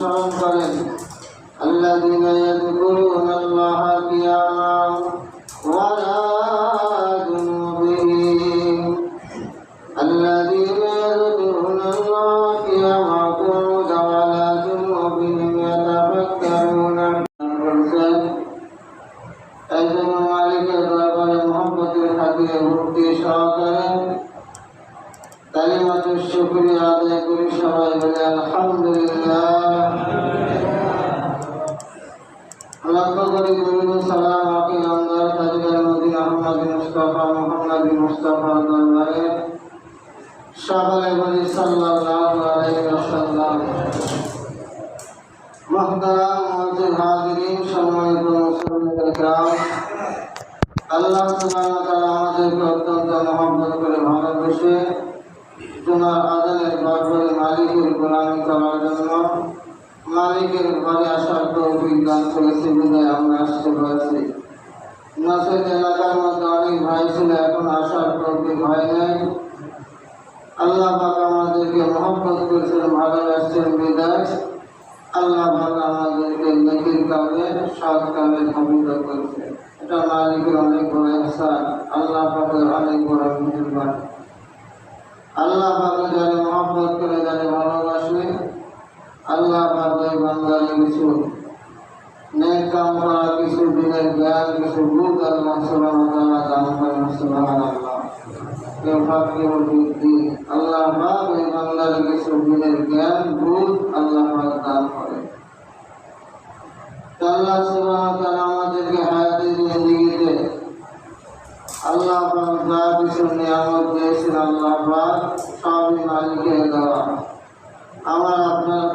স্মরণ করেন আল্লাহর শুকরিয়া আদায় করি সবাই বলে আলহামদুলিল্লাহ। লক্ষ করি দুরুদ সালাম আপনি আন্দার তাজুল মদিন আহমদ মুস্তাফা মোহাম্মদ মুস্তাফা দরবারে। সকলে বলি সাল্লাল্লাহু আলাইহি ওয়াসাল্লাম। মহতারাম মজুর হাজিরিন, সম্মানিত মুসলমানদের গ্রাম। আল্লাহ সুবহানাহু ওয়া তাআলা আমাদেরকে অত্যন্ত মহব্বত করে ভালোবেসে তোমার আদানের গর্বের মালিকের গোলামি করার জন্য মালিকের ঘরে আসার তৌফিক দান করেছে বিদায় আমরা আসতে পারছি নাসের এলাকার মধ্যে অনেক ভাই ছিল এখন আসার তৌফিক হয় নাই আল্লাহ পাক আমাদেরকে মহব্বত করেছেন ভালোবাসছেন বিদায় আল্লাহ পাক আমাদেরকে নেকির কামে সৎ কামে ভূমিত করেছে এটা মালিকের অনেক বড় ইহসান আল্লাহ পাকের অনেক বড় মেহরবানি আল্লাহ পাকে যারা মহব্বত করে যারা ভালোবাসে, আল্লাহ পাকে বান্দারে কিছু নেক কাম করা, কিছু দিনের জ্ঞান, কিছু বুধ আল্লাহ সুবহানাহু ওয়া তাআলা দান করেন সুবহানাল্লাহ। কেউ ফাঁকি বুদ্ধি আল্লাহ পাক ওই বান্দারে কিছু দিনের জ্ঞান বুধ আল্লাহ পাক দান করে। তো আল্লাহ সুবহানাহু ওয়া তাআলা আমাদেরকে হায়াতে জিন্দেগিতে আল্লাহ পাক যা কিছু নিয়ামত দিয়েছেন আল্লাহ পাক সবই মালিকের দেওয়া আমার আপনার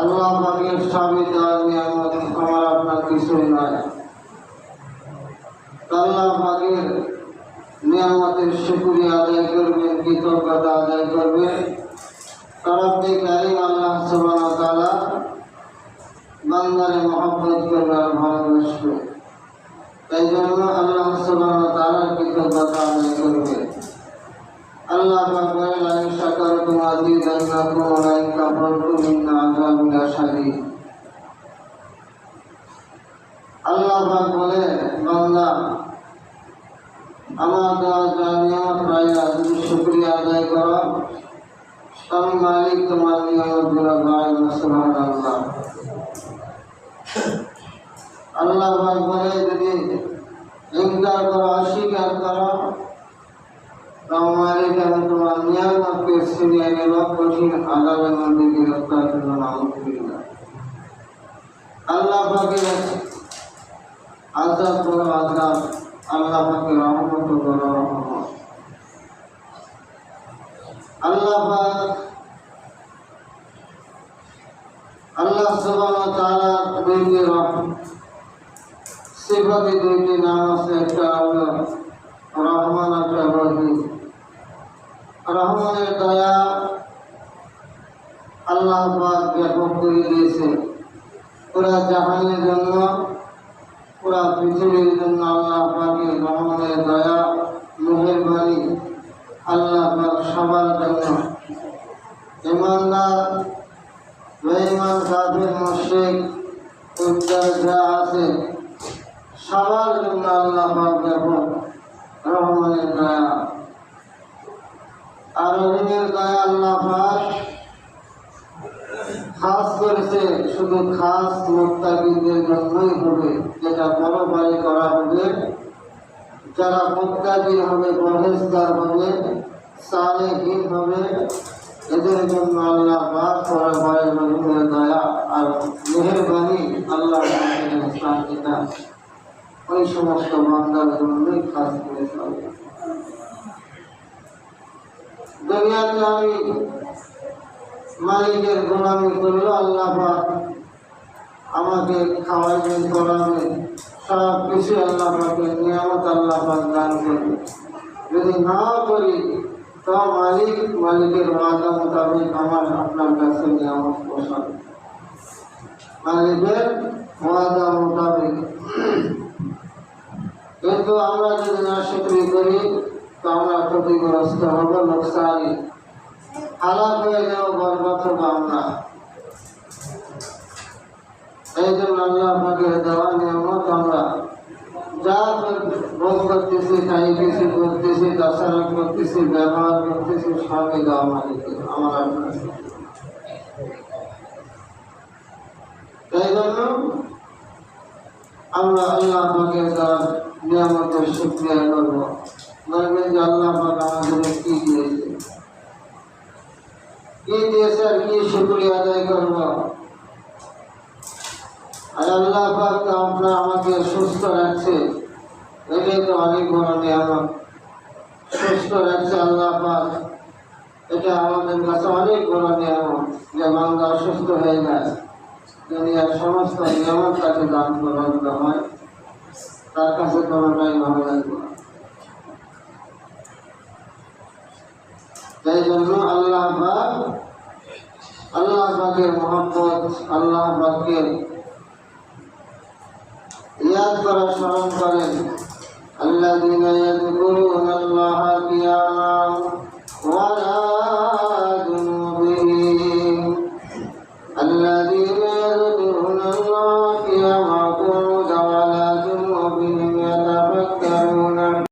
আল্লাহ পাকের সবই দেওয়া নিয়ামত আমার আপনার কিছুই নয় আল্লাহ পাকের নিয়ামতের শুকরিয়া আদায় করবেন কৃতজ্ঞতা আদায় করবেন তরফে কারিম আল্লাহ সুবহানাহু ওয়া তাআলা বান্দারে মহব্বত করবে আর ভালোবাসবে তাই জন্য আল্লাহ সুবহানাহু ওয়া তাআলার কৃতজ্ঞতা আদায় শাকারতুম আযীদান্নাকুম ওয়া লা ইন কাফারতুম ইন আযাবি লাশাদীদ আল্লাহ পাক বলে অস্বীকার করো মালিক আমি তোমার নিয়ামতকে ছিনিয়ে নেব কঠিন আদাবের মধ্যে গ্রেফতার করব নাউজুবিল্লাহ আল্লাহ পাকের আজাব বড় আজাব আল্লাহ পাকের রহমত বড় রহমত আল্লাহ পাক আল্লাহ ওয়া তাআলা দুইটি রহমত সিফাতে দুইটি নাম আছে রহমান একটা রহিম রহমানের দয়া আল্লাহ পাক করে দিয়েছে। পুরা জাহানের জন্য পুরা পৃথিবীর জন্য আল্লাহ পাকের রহমানের দয়া মেহেরবানি আল্লাহ পাক সবার জন্য। ইমানদার, বেঈমান, কাফির, মুশরিক যা আছে, সবার জন্য আল্লাহ রহমানের দয়া। আর রহিমের দয়া আল্লাহ খাস করেছে, শুধু খাস মুক্তাকিদের জন্যই হবে, যেটা বড় বাড়ি করা হবে। যারা মুক্তাকি হবে, পরহেজগার হবে, সালেহীন হবে, এদের জন্য আল্লাহ পাক বড় বাড়ি রহিমের দয়া আর মেহরবানি আল্লাহ শান্তিটা ওই সমস্ত বান্দার জন্যই খাস করে দুনিয়াতে আমি মালিকের গোলামি করল আল্লাহ পাক। আমাকে খাওয়াইবেন করাবেন সব কিছু আল্লাহ পাকের নিয়ামত আল্লাহ পাক দান করবে। যদি না করি, তো মালিক, মালিকের ওয়াদা মোতাবেক আমার আপনার কাছে নিয়ামত পোষাবে মালিকের ওয়াদা মোতাবেক। কিন্তু আমরা যদি না শুক্রি করি, তো আমরা ক্ষতিগ্রস্ত হব লোকসানি হালাক হয়ে যাও বরবাদ আমরা এই জন্য আল্লাহ পাকের দেওয়া নিয়মত আমরা যা ভোগ করতেছি, খাইতেছি করতেছি দশারক করতেছি, ব্যবহার করতেছি, সবই দেওয়া মালিকের, আমার তাই জন্য আমরা আল্লাহ পাকের দেওয়ার নিয়ামতের শুক্রিয়া করব। বলবেন যে আল্লাহ আমাদের কি দিয়েছে দিয়েছে আর কি শুক্রিয়া আদায় করব? আর আল্লাহ পাক আপনার আমাকে সুস্থ রাখছে। এটাই তো অনেক বড় নিয়ামত। সুস্থ রাখছে আল্লাহ পাক। এটা আমাদের কাছে অনেক বড় যে বাংলা অসুস্থ হয়ে যায়। দুনিয়ার সমস্ত নিয়ামত তাকে দান করা হয়। তার কাছে কোনোটাই ভালো লাগবে তাই জন্য আল্লাহ পাক, আল্লাহ পাকের মোহাম্মত আল্লাহ পাকের ইয়াদ করা স্মরণ করেন। আল্লাহ দিন করুন আল্লাহ কিয়া